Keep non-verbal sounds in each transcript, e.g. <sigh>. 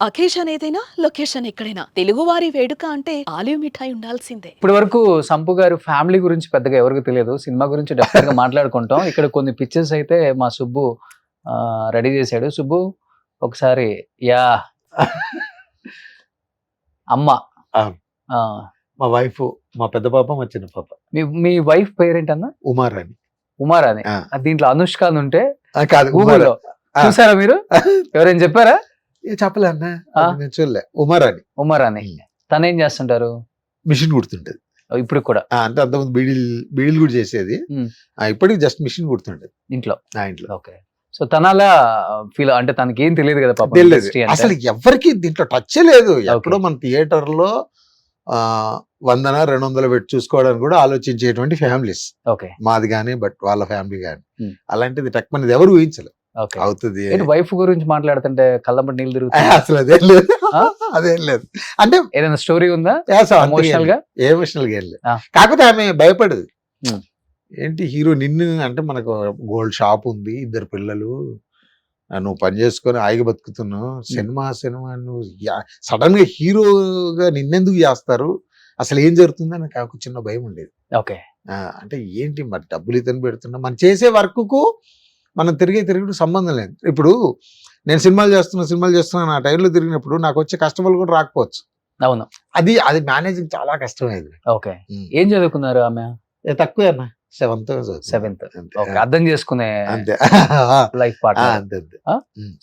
Occasion ఏదైనా location ఎక్కడైనా. తెలుగువారి వేడుక అంటే ఆలివ్ మిఠాయి ఉండాల్సిందే. ఇప్పటి వరకు సంపు గారు ఫ్యామిలీ గురించి పెద్దగా ఎవరికి తెలియదు. సినిమా గురించి డెఫినెట్గా మాట్లాడుకుంటాం. ఇక్కడ కొన్ని పిక్చర్స్ అయితే మా సుబ్బు రెడీ చేశాడు. సుబ్బు ఒకసారి యా. అమ్మ. మా వైఫ్ మా పెద్ద పాప మా చిన్న పాప. మీ మీ వైఫ్ పేరేంటన్నా? ఉమారాణి. ఆ, దీంట్లో అనుష్క అని ఉంటే కాదు గూగుల్లో. చూసారా మీరు? <laughs> ఎవరైనా చెప్పారా? చెప్పలే అన్న. నేను చూడలే. తను ఏం చేస్తుంటారు? మిషన్ కుడుతుంటది. ఇప్పుడు కూడా? అంటే అంతకుముందు బీడీలు బీడీలు కూడా చేసేది. ఇప్పటికి జస్ట్ మిషన్ కుడుతుంటది. ఇంట్లో? ఆ ఇంట్లో. ఓకే. సో తన అలా ఫీల్ అంటే తనకి ఏం తెలియదు కదా పాపం తెలియదు. అసలు ఎవరికి దీంట్లో టచ్ లేదు. ఎక్కడో మన థియేటర్లో ఆ వందన రెండు వందలు పెట్టి చూసుకోవడానికి కూడా ఆలోచించేటువంటి ఫ్యామిలీస్. ఓకే. మాది కానీ బట్ వాళ్ళ ఫ్యామిలీ కానీ. అలాంటిది టక్ మనది ఎవరు ఊహించలేదు అవుతుంది. వైఫ్ గురించి మాట్లాడుతుంటే కళ్ళంబడి నీళ్ళు తిరుగుతాయి <laughs> అసలు అదేం లేదు? అదేం లేదు. అంటే ఏదైనా స్టోరీ ఉందా? ఎమోషనల్గా? ఎమోషనల్గా. కాకపోతే ఆమె భయపడదు. ఏంటి హీరో నిన్ను అంటే మనకు గోల్డ్ షాప్ ఉంది ఇద్దరు పిల్లలు. నువ్వు పని చేసుకొని ఆయిగా బతుకుతున్నావు. సినిమా సినిమా నువ్వు సడన్గా హీరోగా నిన్నెందుకు చేస్తారు? అసలు ఏం జరుగుతుందని నాకు చిన్న భయం ఉండేది. ఓకే. అంటే ఏంటి మరి డబ్బులు ఇతను పెడుతున్నా? మనం చేసే వర్క్కు మనం తిరిగే తిరుగుడు సంబంధం లేదు. ఇప్పుడు నేను సినిమాలు చేస్తున్నా సినిమాలు చేస్తున్నా ఆ టైంలో తిరిగినప్పుడు నాకు వచ్చే కస్టమర్లు కూడా రాకపోవచ్చు. అవును. అది అది మేనేజింగ్ చాలా కష్టమైంది. ఓకే. ఏం చదువుకున్నారు ఆమె? తక్కువ అన్న. Seventh seventh. అర్థం చేసుకునే అంతే. లైఫ్ ఆ, పార్ట్నర్ అంతే.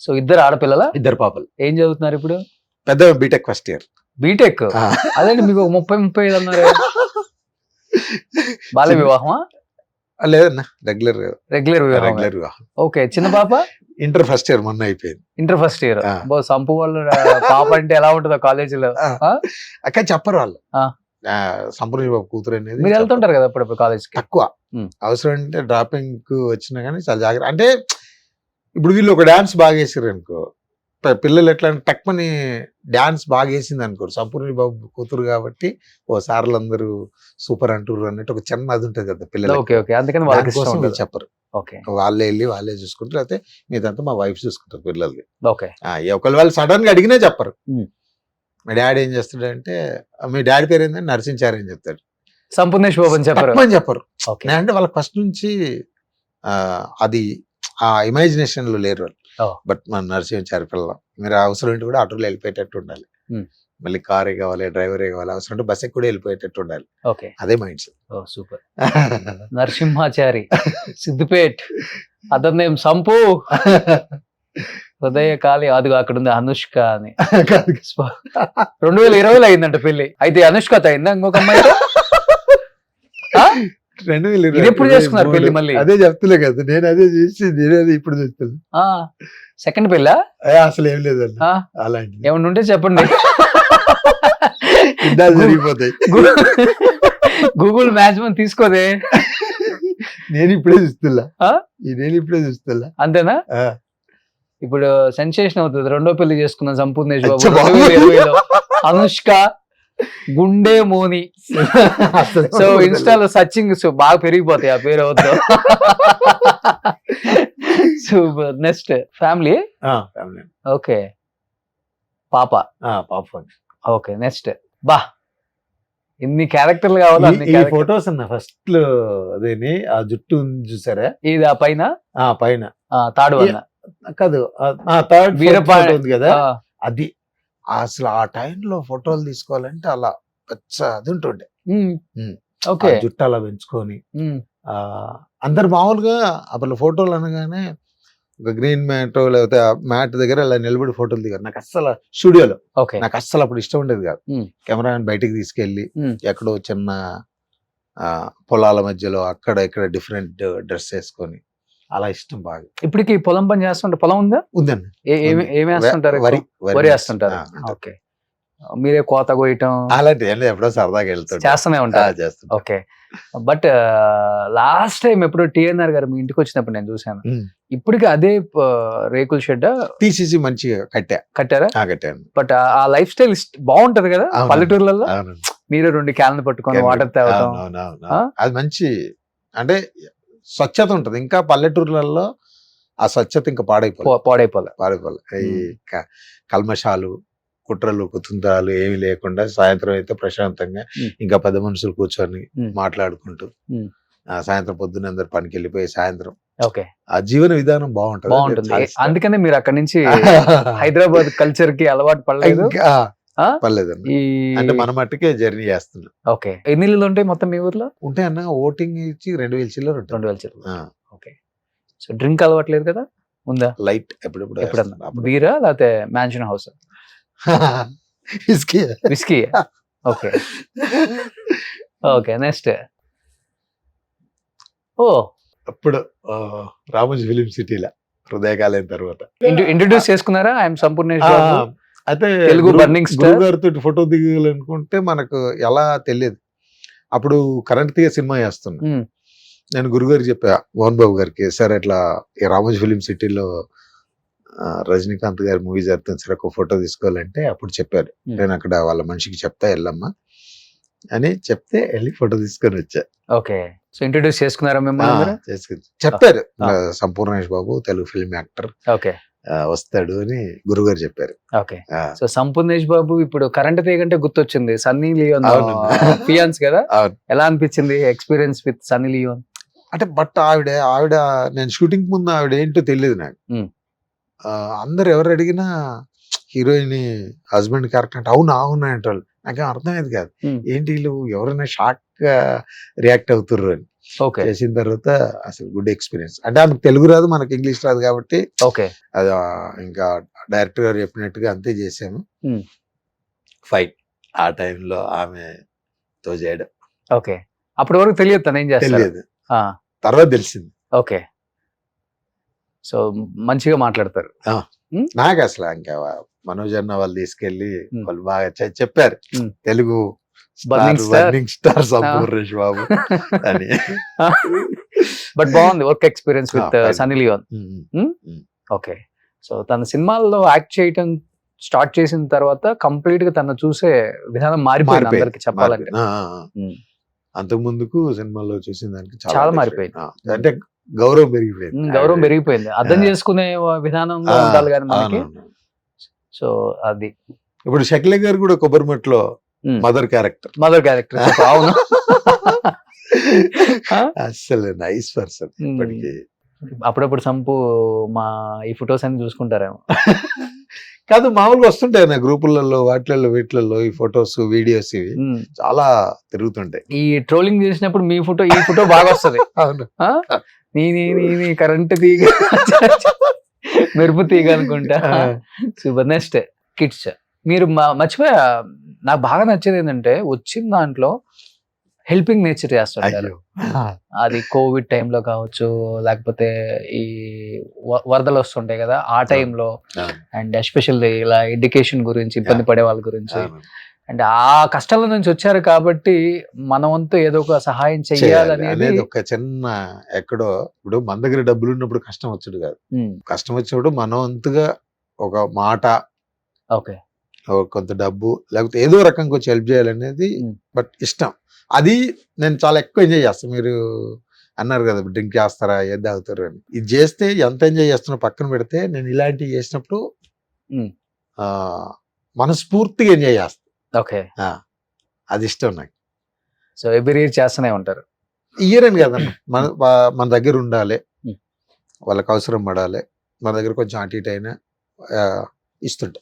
సో ఇద్దరు ఆడపిల్లల? ఇద్దరు పాపలు. ఏం చదువుతున్నారు ఇప్పుడు? పెద్ద బీటెక్ ఫస్ట్ ఇయర్ బీటెక్ అదేంటి మీకు ముప్పై ముప్పై ఐదు అన్నారు? <laughs> బాల్య వివాహమా? లేదన్న రెగ్యులర్ రెగ్యులర్ రెగ్యులర్ ఓకే చిన్న పాప? ఇంటర్ ఫస్ట్ ఇయర్ మొన్న అయిపోయింది. Inter first year. బో సంపు వాళ్ళు పాప అంటే ఎలా ఉంటుందో కాలేజీలో? అక్కడ చెప్పరు వాళ్ళు. సంపూర్ణ బాబు కూతురు అనేది మీరు. వెళ్తుంటారు కదా అప్పుడప్పుడు కాలేజ్ తక్కువ. అవసరం అంటే డ్రాపింగ్కు వచ్చినా కానీ చాలా జాగ్రత్త. అంటే ఇప్పుడు వీళ్ళు ఒక డాన్స్ బాగా వేసారు అనుకో పిల్లలు ఎట్లా టక్మని డాన్స్ బాగా వేసింది అనుకో సంపూర్ణ బాబు కూతురు కాబట్టి ఓ సార్లు అందరూ సూపర్ అంటారు అన్నట్టు ఒక చిన్న అది ఉంటుంది కదా పిల్లలు ఓకే ఓకే. అందుకని వీళ్ళు చెప్పరు. ఓకే. వాళ్ళే వెళ్ళి వాళ్ళే చూసుకుంటారు. అయితే మీదంతా మా వైఫ్ చూసుకుంటారు పిల్లలది. ఓకే. ఒకళ్ళు వాళ్ళు సడన్గా అడిగినా చెప్పరు. మీ డాడీ ఏం చేస్తాడంటే "ఆ, మీ డాడీ పేరు ఏంటంటే నరసించారు అని చెప్తాడు. సంపూర్ణేష్ బాబు అని చెప్పారు. నేను అంటే వాళ్ళకి ఫస్ట్ నుంచి ఆ, అది ఆ ఇమాజినేషన్లో లేరు వాళ్ళు. బట్ మన నరసించారు పిల్ల. మీరు అవసరం ఉంటే కూడా ఆటోలో వెళ్ళిపోయేటట్టు ఉండాలి. మళ్ళీ కారే కావాలి డ్రైవరే కావాలి అవసరం ఉంటే బస్ కూడా వెళ్ళిపోయేటట్టు ఉండాలి. ఓకే. అదే మైండ్ సెట్. ఓ సూపర్. నరసింహాచారి <laughs> సిద్దిపేట్ అతని నేమ్ సంపు. హృదయ కాళి అదిగో అక్కడ ఉంది అనుష్క అని. <laughs> రెండు వేల ఇరవైలో అయిందంట పెళ్ళి అయితే అనుష్కతో అయిందా ఇంకొక అమ్మాయితో? <laughs> రెండు వేల ఇరవై- ఇది ఎప్పుడు చేసుకున్నారు. పెళ్ళి మళ్ళీ? అదే చెప్తులే కదా నేను అదే చేసి నేను అదే ఇప్పుడు చెప్తున్నా ఆ సెకండ్ పెళ్ళా? అసలు ఏం లేదండి. ఆ? అలాంటి ఏమన్నా ఉంటే చెప్పండి. యుద్ధాలు జరిగిపోతాయి. గూగుల్ మ్యాచ్ తీసుకోదే? నేను ఇప్పుడే చూస్తున్నా. నేను ఇప్పుడే చూస్తున్నా. అంతేనా. ఇప్పుడు సెన్సేషన్ అవుతుంది. రెండో పెళ్ళి చేసుకున్న సంపూర్ణేష్ బాబు అనుష్క గుండె మోని. సో ఇన్స్టాలో సర్చింగ్ బాగా పెరిగిపోతాయి ఆ పేరు అవుతో సూపర్ నెక్స్ట్ ఫ్యామిలీ. ఓకే పాప. ఆ, పాప. ఓకే నెక్స్ట్ బా. ఇన్ని క్యారెక్టర్లు కావాలి ఈ- ఫొటోస్ అన్న ఫస్ట్ అదేని ఆ జుట్టు చూసారా? ఇది ఆ పైన? ఆ పైన. తాడు కాదు థర్డ్ వీరపా- ఫోటో ఉంది కదా? అది అసలు ఆ టైంలో ఫోటోలు తీసుకోవాలంటే అలా పెద్ద అది ఉంటుండే. ఓకే. జుట్టు అలా పెంచుకొని అందరు మామూలుగా అప్పుడు ఫోటోలు అనగానే ఒక గ్రీన్ మ్యాట్ లేకపోతే మ్యాట్ దగ్గర అలా నిలబడి ఫోటోలు దిగారు. నాకు అస్సలు స్టూడియోలో ఓకే. నాకు అస్సలు అప్పుడు ఇష్టం ఉండేది కాదు. కెమెరా బయటికి తీసుకెళ్ళి. ఎక్కడో చిన్న ఆ, పొలాల మధ్యలో అక్కడ ఇక్కడ డిఫరెంట్ డ్రెస్ వేసుకొని అలా ఇష్టం బాగా. ఇప్పటికి పొలం పని చేస్తుంటే పొలం ఉందా? ఉందండి. ఏమి వేస్తుంటారు? వరి వరి వేస్తుంటారు. ఓకే. మీరే కోత కోయటం అలాంటి ఎప్పుడో సరదాగా వెళ్తుంటా చేస్తూనే ఉంటారు. చేస్తుంటా ఓకే. బట్ లాస్ట్ టైం ఎప్పుడు టిఎన్ఆర్ గారు మీ ఇంటికి వచ్చినప్పుడు నేను చూశాను. ఇప్పటికి అదే రేకుల షెడ్ తీసేసి మంచిగా కట్టా. కట్టారా? కట్టాను. బట్ ఆ లైఫ్ స్టైల్ బాగుంటది కదా. పల్లెటూర్లలో. మీరు రెండు క్యాన్లు పట్టుకొని వాటర్. ఆ? అది మంచి అంటే స్వచ్ఛత ఉంటది ఇంకా పల్లెటూర్లలో ఆ స్వచ్ఛత ఇంకా పాడైపోలేదు పో- పాడైపోలే పాడైపోలే ఈ కల్మషాలు కుట్రలు కుతుంత్రాలు ఏమి లేకుండా సాయంత్రం అయితే ప్రశాంతంగా. ఇంకా పెద్ద మనుషులు కూర్చొని. మాట్లాడుకుంటూ. ఆ సాయంత్రం పొద్దున్న అందరు పనికి వెళ్ళిపోయి సాయంత్రం ఓకే ఆ జీవన విధానం బాగుంటది బాగుంటుంది. అందుకనే మీరు అక్కడ నుంచి <laughs> హైదరాబాద్ కల్చర్కి అలవాటు పడలేదు? పర్లేదండి. అంటే మన మట్టుకే జర్నీ చేస్తున్నాం. ఓకే. ఎన్ని ఇల్లు ఉంటాయి మొత్తం మీ ఊర్లో? అన్న ఓటింగ్ ఇచ్చి రెండు వేల చిల్లర ఉంటుంది. రెండు వేల చిల్లర. ఓకే. సో డ్రింక్ అలవాట్లేదు కదా? ఉందా? లైట్ ఎప్పుడెప్పుడు ఎప్పుడన్నా. బీరా లేకపోతే Mansion House. <laughs> Whisky. Okay. Okay next. ఓ. అప్పుడు రామోజీ ఫిలిం సిటీలో హృదయకాలైన తర్వాత. ఇంట్రొడ్యూస్ చేసుకున్నారా? ఐఎమ్ బాబు? అయితే తెలుగు star. గురువు గారితో ఫోటో దిగాలనుకుంటే మనకు ఎలా తెలియదు. అప్పుడు కరెంట్ తీగ సినిమా చేస్తున్నా మ్మ్. నేను గురుగారికి చెప్పా మోహన్ బాబు గారికి సార్ ఇట్లా ఈ రామోజీ ఫిలిం సిటీలో రజనీకాంత్ గారి మూవీ జరుగుతుంది సార్ ఒక ఫోటో తీసుకోవాలంటే అప్పుడు చెప్పారు. నేను అక్కడ వాళ్ళ మనిషికి చెప్తా వెళ్ళమ్మా అని చెప్తే వెళ్ళి ఫోటో తీసుకొని వచ్చా. ఓకే. సో ఇంట్రొడ్యూస్ చేసుకున్నారా మిమ్మల్ని చెప్పారు. Sampoornesh Babu Telugu film actor. Okay. వస్తాడు అని గురుగారు చెప్పారు. ఓకే. సో సంపూర్ణేష్ బాబు ఇప్పుడు కరెంట్ తీగంటే గుర్తొచ్చింది. Sunny Leone. ఫియాన్స్ కదా. ఎలా అనిపించింది ఎక్స్పీరియన్స్ విత్ సన్నీ లియోన్? అంటే బట్ ఆవిడ ఆవిడ నేను షూటింగ్ ముందు ఆవిడ ఏంటో తెలియదు నాకు. అందరు ఎవరు అడిగినా హీరోయిన్ హస్బెండ్ క్యారెక్టర్ అంటే అవునా అవునా అంటారు నాకేం అర్థమయ్యేది కాదు. ఏంటి వీళ్ళు ఎవరైనా షాక్గా రియాక్ట్ అవుతుర్రు అని. చేసిన తర్వాత అసలు గుడ్ ఎక్స్పీరియన్స్. అంటే ఆమెకు తెలుగు రాదు మనకి ఇంగ్లీష్ రాదు కాబట్టి ఓకే. అది ఇంకా డైరెక్టర్ గారు చెప్పినట్టుగా అంతే చేసాము. ఫైట్ ఆ టైంలో ఆమెతో చేయడం. ఓకే. అప్పటి వరకు తెలియదు తను ఏం చేస్తారు తెలియదు. తర్వాత తెలిసింది. ఓకే. సో మంచిగా మాట్లాడతారు. నాకు అసలు ఇంకా మనోజ్ అన్న వాళ్ళు తీసుకెళ్ళి. వాళ్ళు బాగా చెప్పారు. తెలుగు. బర్నింగ్ స్టార్ సంపూర్ణేష్ బాబు అని బట్ బాగుంది work experience with. Sunny Leone. Okay so తన సినిమాల్లో యాక్ట్ చేయటం స్టార్ట్ చేసిన తర్వాత కంప్లీట్గా తను చూసే విధానం మారిపోయింది. అందరికి చెప్పాలంటే. అంతకు ముందుకు సినిమాలో చూసిన దానికి చాలా. మారిపోయింది. అంటే గౌరవం పెరిగిపోయింది గౌరవం పెరిగిపోయింది అర్థం. చేసుకునే విధానంలో ఆ, ఉండాలి కానీ మనకి. సో అది ఇప్పుడు షకిలే గారు కూడా కొబ్బరిమట్లో. మదర్ క్యారెక్టర్ మదర్ క్యారెక్టర్ అవును? అసలు నైస్ పర్సన్. ఇప్పటికి. అప్పుడప్పుడు సంపు మా ఈ ఫొటోస్ అన్ని చూసుకుంటారేమో. కాదు మామూలుగా వస్తుంటాయి నా గ్రూపులలో వాటిలలో వీటిలలో ఈ ఫొటోస్ వీడియోస్ ఇవి. చాలా తిరుగుతుంటాయి. ఈ ట్రోలింగ్ చేసినప్పుడు మీ ఫోటో ఈ ఫోటో బాగా వస్తది. అవును. ఆ? నీ నీ నీ నీ కరెంట్ తీగ. మెరుపు తీగ అనుకుంటా. సూపర్ నెక్స్ట్ కిడ్స్ మీరు మర్చిపోయా? నాకు బాగా నచ్చేది ఏంటంటే వచ్చిన దాంట్లో హెల్పింగ్ నేచర్ చేస్తుంటారు. అయ్యో. అది కోవిడ్ టైంలో కావచ్చు లేకపోతే ఈ వరదలు వస్తుంటాయి కదా ఆ టైంలో. అండ్ ఎస్పెషల్లీ ఇలా ఎడ్యుకేషన్ గురించి ఇబ్బంది పడే వాళ్ళ గురించి. అండ్ ఆ కష్టాల నుంచి వచ్చారు కాబట్టి మన వంతు ఏదో ఒక సహాయం చెయ్యాలనేది అనేది ఒక చిన్న ఎక్కడో ఇప్పుడు మన దగ్గర డబ్బులు ఉన్నప్పుడు కష్టం వచ్చాడు కాదు. కష్టం వచ్చినప్పుడు మనం వంతుగా ఒక మాట ఓకే. కొంత డబ్బు లేకపోతే ఏదో రకంగా వచ్చి హెల్ప్ చేయాలనేది. బట్ ఇష్టం. అది నేను చాలా ఎక్కువ ఎంజాయ్ చేస్తాను మీరు అన్నారు కదా డ్రింక్ చేస్తారా ఏది తాగుతారు అని. ఇది చేస్తే ఎంత ఎంజాయ్ చేస్తున్నా పక్కన పెడితే నేను ఇలాంటివి చేసినప్పుడు మనస్ఫూర్తిగా ఎంజాయ్ చేస్తాను ఓకే. అది ఇష్టం నాకు. సో ఎవ్రీ ఇయర్ చేస్తూనే ఉంటారు. ఇయర్ అని కదన్న మన మన దగ్గర ఉండాలి. వాళ్ళకి అవసరం పడాలి. మన దగ్గర కొంచెం అటు ఇటు అయినా ఇస్తుంటా.